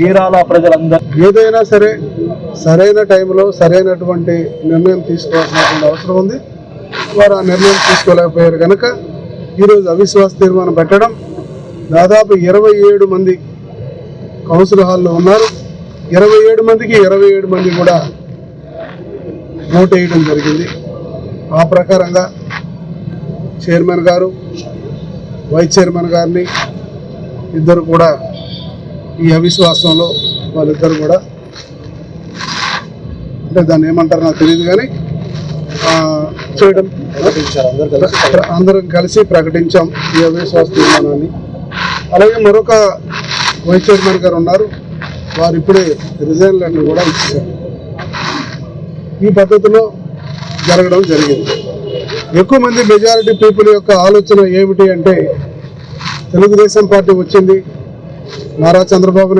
చీరాల ప్రజలందరూ. ఏదైనా సరే సరైన టైంలో సరైనటువంటి నిర్ణయం తీసుకోవాల్సినటువంటి అవసరం ఉంది. వారు ఆ నిర్ణయం తీసుకోలేకపోయారు కనుక ఈరోజు అవిశ్వాస తీర్మానం పెట్టడం దాదాపు ఇరవై ఏడు మంది కౌన్సిల్ హాల్లో ఉన్నారు. ఇరవై ఏడు మందికి ఇరవై ఏడు మంది కూడా ఓటు వేయడం జరిగింది. ఆ ప్రకారంగా చైర్మన్ గారు వైస్ చైర్మన్ గారిని ఇద్దరు కూడా ఈ అవిశ్వాసంలో వాళ్ళిద్దరు కూడా అంటే దాన్ని ఏమంటారు నాకు తెలియదు కానీ చేయడం అందరం కలిసి ప్రకటించాం ఈ అవిశ్వాస తీర్మానాన్ని. అలాగే మరొక వైస్ చైర్మన్ గారు ఉన్నారు. వారు ఇప్పుడే రిజైన్ లెటర్ కూడా ఇచ్చారు. ఈ పద్ధతిలో జరగడం జరిగింది. ఎక్కువ మంది మెజారిటీ పీపుల్ యొక్క ఆలోచన ఏమిటి అంటే తెలుగుదేశం పార్టీ వచ్చింది నారా చంద్రబాబు నాయుడు